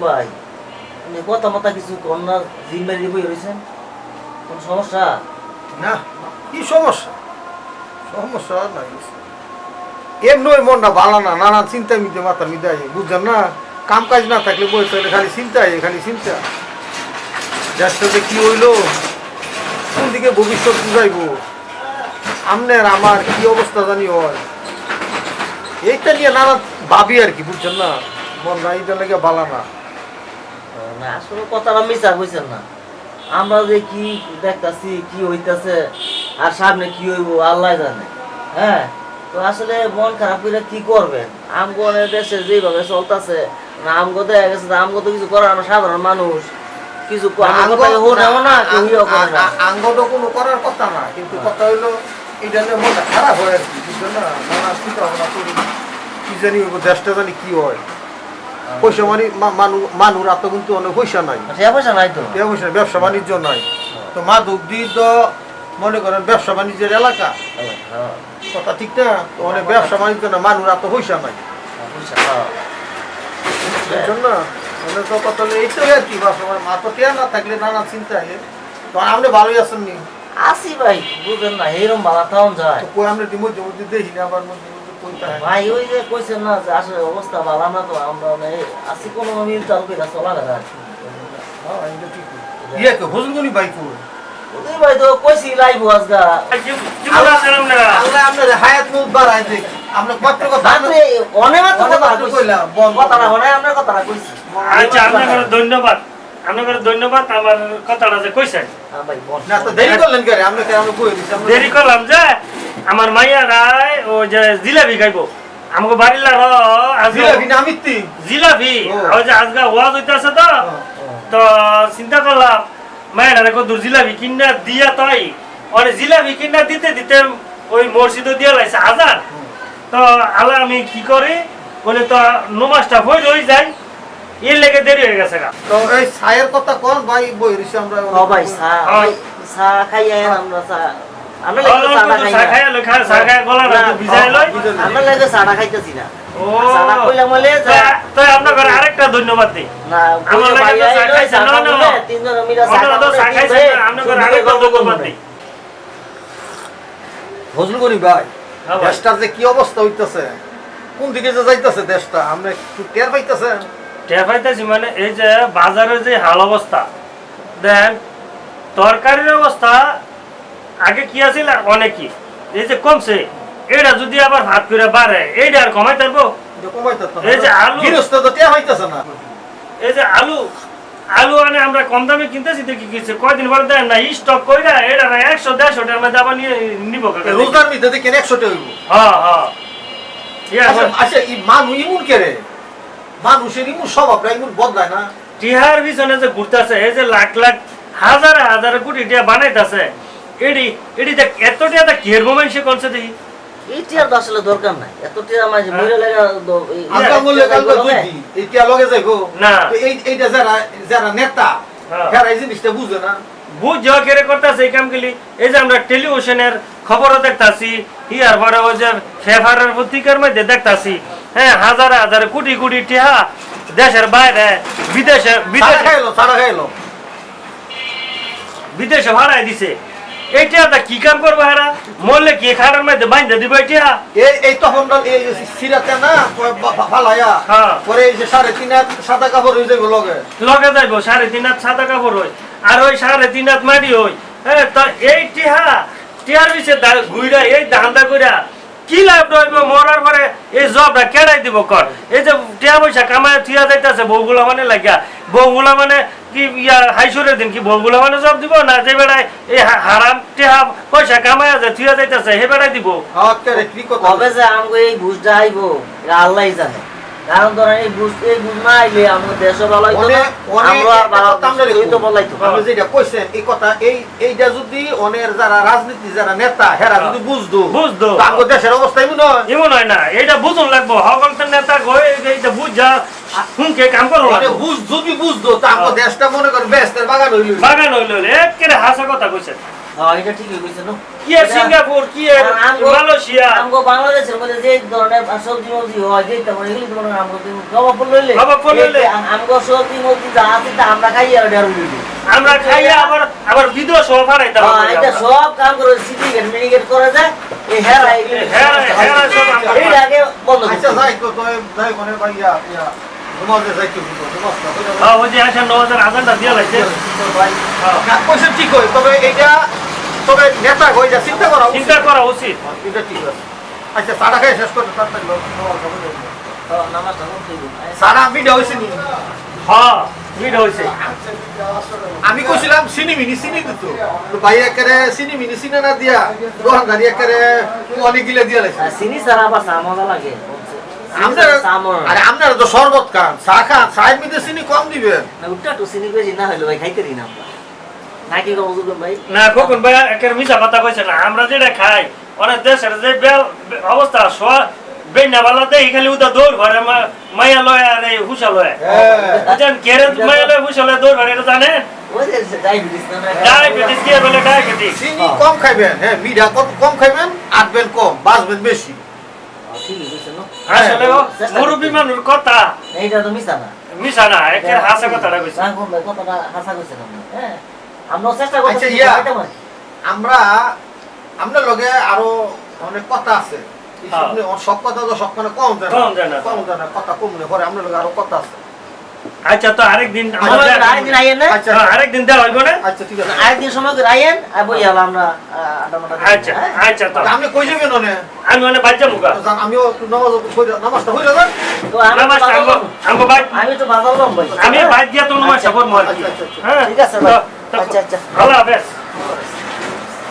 ভাই? কিছু জিম্মেদারি বই সমস্যা? না, কি সমস্যা? সমস্যা না মাথা বুঝছেন না? কাম কাজ না থাকলে বই খালি চিন্তা খালি চিন্তা। দেশটাতে কি হইল? কোন দিকে ভবিষ্যৎ বুঝাইব? আমনের, আমার কি অবস্থা জানি হয়। এইটা নিয়ে নানা ভাবি আর কি, বুঝছেন না? না লেগে ভালো না। না আসলে কথাটা মিশা কইছেন না। আমরা যে কি দেখতাছি কি হইতাছে আর সামনে কি হইব আল্লাহ জানে। হ্যাঁ? তো আসলে মন খারাপ করে কি করবেন? দেশে যেভাবে চলতেছে না আমগো দেখা গেছে আমগো তো কিছু করার না সাধারণ মানুষ। কিছু না আঙ্গ তো কোনো করার কথা না কিন্তু কথা হইল এটা নিয়ে মনটা খারাপ হয় আর কি না? নানা চিন্তা ভাবনা করি কি জানি দেশটা জানি কি হয়। পয়সা মানে মানুষ মানুষ এত কিন্তু অনেক পয়সা নাই। টাকা পয়সা নাই তো? পয়সা ব্যবসা বাণিজ্য নাই। তো মা দুগ্ধি তো মনে করেন ব্যবসা বাণিজ্যের এলাকা। কথা ঠিক না? অনেক ব্যবসা বাণিজ্য না মানুষ পয়সা নাই। পয়সা, হ্যাঁ। না? মানে তো কথা হলো এইটাই আর কি মা। তো টেয়া না থাকলে নানা চিন্তা তো আপনি ভালোই আছেননি আসি ভাই বুঝেন না এরম বালা তাও যায়। তো মধ্যে দেখি না আবার মধ্যে? ভাই ওই যে কইছেন না যে আসলে অবস্থা ভালো না তো আমরা আসি কোনো মিল চাল করে চলা গেল আর কি। এটা ঠিক কে হজুরগনি বাইক ওই ভাই তো কইছি লাইভ আজগা। আল্লাহ আল্লাহ আপনার হায়াত মুখ বাড়ায় দেখ। আমরা কত কথা বাপরে অনেক কথা কইলাম, বল, বল। কথাটা অনেক আমরা কথাটা কইছি। আচ্ছা আপনাদের ধন্যবাদ। আপনাদের ধন্যবাদ আমার কথাটা যে কইছেন। হ্যাঁ ভাই বল। না তো দেরি করলেন কে আমরা কে আমরা কই দিছি দেরি করলাম যে আমার মাইয়া রায় ও যে জিলাপি খাইবো আমাকে বাড়ির লাগ জিলাপি না মিত্তি জিলাপি। ও। যে আজকে ওয়াজ হইতাছে তো তো চিন্তা করলাম মায়ের রেখো দূর জিলাপি কিনা দিয়া তাই। ওরে জিলাপি কিনা দিতে দিতে ওই মসজিদে দিয়া লাইছে হাজার তো আলা আমি কি করি? বলে তো নমাজটা হয়ে রই যাই এর লেগে দেরি হয়ে গেছে গা। তো এই ছায়ের কথা কোন ভাই বই আমরা ও ভাই চা ভাই চা খাই আমরা চা আমরা লাগে চাটা খাই না। খাইয়া লই, খা- চা খাইয়া গলা না, ভিজাই লই আমরা লাগে চাটা খাইতেছি না ও চাটা কইলাম বলে যে তা- তাই আরেকটা ধন্যবাদ দিই না আমার লাগে তো খাইছে, না, না। না, তিনজন মিলে চা আপনারা তো খাব, চা ঠিক খাইছেন ভাই? না, আপনাকে শুনলে আরেকটা ধন্যবাদ করবে। দিই হজুরগনি ভাই। দেশটার যে কি অবস্থা হইতাছে কোন দিকে যে যাইতাছে দেশটা আমরা একটু টের পাইতাছেন টের পাইতেছি মানে এই যে বাজারের যে হাল অবস্থা দেন তরকারির অবস্থা আগে কি আছিল আর অনেকই এই যে কমছে এটা যদি আবার ভাত করে বাড়ে এইটা আর কমাই না। এই যে আলু- হইতাছে না। এই যে আলু আলু আনে আমরা কম দামে কিনতেছি দেখি কিছু কয়দিন পরে দেন না স্টক কইরা এটা না একশো দেড়শো টাকার মধ্যে আবার নিয়ে নিবো। রোজার মিতে দেখেন একশো টাকা হইব। হ্যাঁ হ্যাঁ। আচ্ছা আচ্ছা এই মানুষ ইমুন কেরে মানুষের ইমুন স্বভাবটা ইমুন বদলায় না। টিহার পিছনে যে ঘুরতেছে এই যে লাখ লাখ হাজার হাজার কোটি টিয়া বানাইতেছে। এডি এডি দেখ এত টিয়া দেখ কেরবো মানুষে করছে দেখি এই তো আসলে দরকার নাই এত টিয়া হ্যাঁ। মরে লাগে দ- বললে কালকে লগে। দুই লগে যাইবো না। তো এই এইটা যারা যারা নেতা। যারা এই জিনিসটা বুঝে না বুঝ যাওয়া কেড়ে করতেছে এই কামগুলি এই যে আমরা টেলিভিশনের খবরও দেখতাছি ইয়ার পরে ওই যে ফেফারের পত্রিকার মধ্যে দেখতাছি হ্যাঁ হাজার হাজার কোটি কোটি টিহা দেশের বাইরে বিদেশে বিদেশে খাইলো খাইলো বিদেশে ভাড়াই দিছে এই টিহাটা কি কাম করব হারা? মরলে কি খাড়ার মধ্যে বাইন্ধে দিবে এই টিহা এই এই তখন দল- এই সিরাতে না ফালাইয়া হ্যাঁ। পরে এই যে সাড়ে তিন হাত সাদা কাপড় হয়ে যাইবো লগে। লগে যাইব সাড়ে তিন হাত সাদা কাপড় হই আর ওই সাড়ে তিন হাত মাটি হই। হ্যাঁ তা এই টিহা টিহার পিছে ঘুইরা এই ধান্দা কইরা কি লাভ রইব? মরার পরে এই জবটা কেড়াই দিব কর। এই যে টিয়া পয়সা কামায় থিয়া যাইতেছে বউগুলা মানে লাগিয়া। বউগুলা মানে কি ইয়া হাইসুরের দিন কি বউগুলা মানে জব দিব না যে বেড়ায় এই হারাম টিহা পয়সা কামায় যে থিয়া যাইতেছে হে বেড়াই দিব? আত্মারে কি কথা। কবে যে আমাকে এই বুঝটা আইবো এটা আল্লাহই জানে। কারণ ধরেন এই বুঝ এই বুঝ না আইলে আমাদের দেশও ভালো হইতো না আমরা আমরা ভালো হইতো আপনি যেটা কইছেন এই কথা এই এইটা যদি অনের যারা রাজনীতি যারা নেতা হেরা যদি বুঝতো বুঝতো। আমাদের দেশের অবস্থা এমন হয়। এমন হয় না। এটা বুঝুন লাগবো। হকল নেতা গয়ে এইটা বুঝ যা হুমকে কাম করো মানে বুঝ যদি বুঝতো তা আমাদের দেশটা মনে করেন ব্যস্তের বাগান হইল। বাগান হইল একেবারে হাসা কথা কইছে। হ্যাঁ এটা ঠিকই কইছে কি সিঙ্গাপুর কি আর আর আমগো- মালয়েশিয়া? আমগো বাংলাদেশের মধ্যে যে ধরনের সবজি মবজি হয় যে তেমন এগুলি তো আমগো তুমি নবাবপুর লইলে লইলে। এই যে আম- আমগো সবজি মবজি যা আছে তা আমরা খাই আর ডেরু দিই। আমরা খাইয়া আবার আবার বিদেশ ফারাইতে হ্যাঁ এটা সব কাম করে সিটিকেট মিনিকেট করে যায়। এই হেরা এগুলি হেরা হেরা সব আমরা এই আগে বন্ধ আচ্ছা যাই তো তো যাই মানে ভাইয়া হ্যাঁ ওই যে আসেন নওয়াজের আজানটা দিয়ে লাগছে হ্যাঁ। ঠিক হয় তবে এটা তবে নেতা হয়ে যা চিন্তা করা চিন্তা করা উচিত। এটা ঠিক আছে। আচ্ছা সারা খাই শেষ করতে তাড়াতাড়ি। হ্যাঁ। সারা হয়েছে নি? হ্যাঁ হয়েছে আমি কইছিলাম চিনি মিনি চিনি দিত তো ভাই একেবারে চিনি মিনি চিনি না দিয়া দোকানদারি দিয়া লাগছে চিনি চা মজা লাগে। আরে আপনার তো শরবত খান চা খান চায়ের মধ্যে চিনি কম দিবেন। না, ওটা চিনি বেশি না হইলে ভাই খাইতে দিই আমরা। নাকি কম ভাই? না কখন ভাই একের মিশা কথা কইছে না আমরা যেটা খাই অনেক দেশের যে অবস্থা সোয়া খালি উদা দৌড় ঘরে মা- মাইয়া লয় আর এই হুসা লয় বুঝছেন কেরে মাইয়া লয় হুসা লয় দৌড় ঘরে এটা জানেন? ডায়াবেটিস কি বলে ডায়াবেটিস চিনি কম খাইবেন হ্যাঁ মিঠা কম কম খাইবেন? আটবেন কম বাঁচবেন বেশি। আসলে মুরব্বী মানুষ কথা। এইটা তো মিছা না। মিশা না একের হাসা কথাটা কইছে। রাখুন ভাই কতটা হাসা কইছেন আপনি হ্যাঁ? আমরা চেষ্টা করছি ইয়া। আমরা লগে আরও অনেক কথা আছে। হ্যাঁ। সব কথা তো সব মানে কম জানা। কম যায় না। কম যায় না কথা কমলে পরে আপনার লগে আরও কথা আছে। আচ্ছা তো আরেকদিন আরেকদিন আইয়েন না? আচ্ছা হ্যাঁ, আরেকদিন দেওয়া হইব না? আচ্ছা ঠিক আছে। আরেকদিন সময় করে আইয়েন আর বই হলো আমরা আচ্ছা? আচ্ছা তো। আপনি কই যাবেন ওনে আমি মানে তো যান, আমিও নামাজ নামাজটা হয়ে যাবেন তো আমি নামাজ আমগো আমগো বাই আমি তো বাজার লম ভাই। আমি বাদ দিয়া তো নমাজ আচ্ছা, আচ্ছা, আচ্ছা। হ্যাঁ। ঠিক আছে আচ্ছা, আচ্ছা। আল্লাহ হাফেজ।